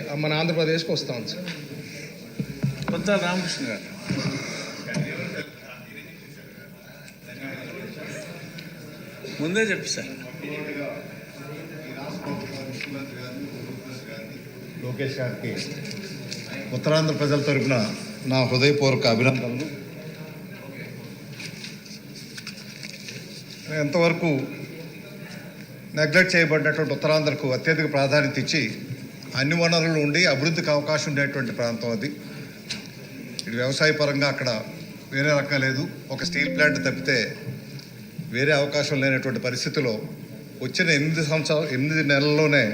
మన ఆంధ్రప్రదేశ్కి వస్తాం సార్. రామకృష్ణ గారు. ముందే చెప్పు సార్. లోకేష్ గారికి ఉత్తరాంధ్ర ప్రజల తరపున నా హృదయపూర్వక అభినందనలు. ఎంతవరకు నెగ్లెక్ట్ చేయబడినటువంటి ఉత్తరాంధ్రకు అత్యధిక ప్రాధాన్యత ఇచ్చి అన్ని వనరులు ఉండి అభివృద్ధికి అవకాశం ఉండేటువంటి ప్రాంతం అది. ఇది వ్యవసాయ పరంగా అక్కడ వేరే రకం లేదు. ఒక స్టీల్ ప్లాంట్ తప్పితే వేరే అవకాశం లేనటువంటి పరిస్థితిలో వచ్చిన ఎనిమిది సంవత్సరాలు ఎనిమిది నెలల్లోనే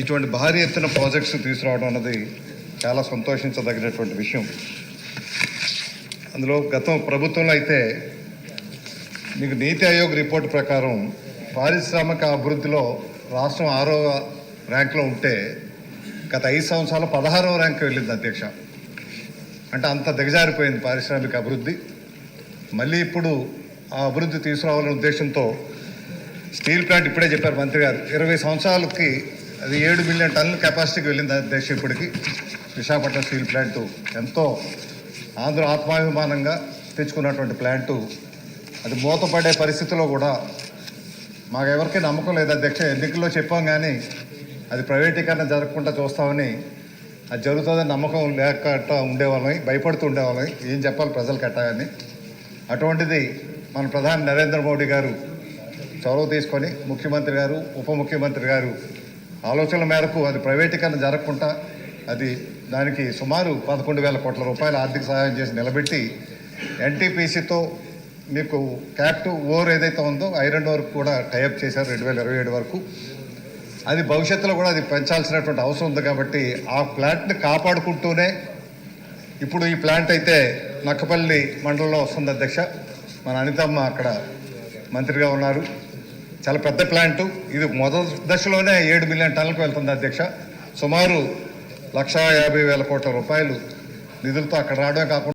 ఇటువంటి భారీ ఎత్తున ప్రాజెక్ట్స్ తీసుకురావడం అన్నది చాలా సంతోషించదగినటువంటి విషయం. అందులో గతం ప్రభుత్వంలో అయితే మీకు నీతి ఆయోగ్ రిపోర్ట్ ప్రకారం పారిశ్రామిక అభివృద్ధిలో రాష్ట్రం ఆరో ర్యాంక్లో ఉంటే గత ఐదు సంవత్సరాలు పదహారవ ర్యాంక్ వెళ్ళింది అధ్యక్ష. అంటే అంత దిగజారిపోయింది పారిశ్రామిక అభివృద్ధి. మళ్ళీ ఇప్పుడు ఆ అభివృద్ధి తీసుకురావాలనే ఉద్దేశంతో స్టీల్ ప్లాంట్ ఇప్పుడే చెప్పారు మంత్రి గారు. ఇరవై సంవత్సరాలకి అది ఏడు మిలియన్ టన్నుల కెపాసిటీకి వెళ్ళింది అధ్యక్ష ఇప్పటికి. విశాఖపట్నం స్టీల్ ప్లాంటు ఎంతో ఆంధ్ర ఆత్మాభిమానంగా తెచ్చుకున్నటువంటి ప్లాంటు. అది మూతపడే పరిస్థితిలో కూడా మాకు ఎవరికీ నమ్మకం లేదు అధ్యక్ష. ఎన్నికల్లో చెప్పాం కానీ అది ప్రైవేటీకరణ జరగకుండా చూస్తామని అది జరుగుతుందని నమ్మకం లేక ఉండేవాళ్ళం భయపడుతూ ఉండేవాళ్ళం ఏం చెప్పాలి ప్రజలు కట్టాలని అటువంటిది మన ప్రధాని నరేంద్ర మోడీ గారు చొరవ తీసుకొని ముఖ్యమంత్రి గారు ఉప ముఖ్యమంత్రి గారు ఆలోచనల మేరకు అది ప్రైవేటీకరణ జరగకుండా అది దానికి సుమారు పదకొండు వేల కోట్ల రూపాయల ఆర్థిక సహాయం చేసి నిలబెట్టి ఎన్టీపీసీతో మీకు క్యాప్టివ్ ఓర్ ఏదైతే ఉందో ఐరన్ వరకు కూడా టైఅప్ చేశారు రెండు వేల ఇరవై ఏడు వరకు. అది భవిష్యత్తులో కూడా అది పెంచాల్సినటువంటి అవసరం ఉంది కాబట్టి ఆ ప్లాంట్ని కాపాడుకుంటూనే ఇప్పుడు ఈ ప్లాంట్ అయితే నక్కపల్లి మండలంలో వస్తుంది అధ్యక్ష. మన అనితమ్మ అక్కడ మంత్రిగా ఉన్నారు. చాలా పెద్ద ప్లాంటు. ఇది మొదటి దశలోనే ఏడు మిలియన్ టన్నులకు వెళ్తుంది అధ్యక్ష. సుమారు లక్షా యాభై వేల కోట్ల రూపాయలు నిధులతో అక్కడ రావడమే కాకుండా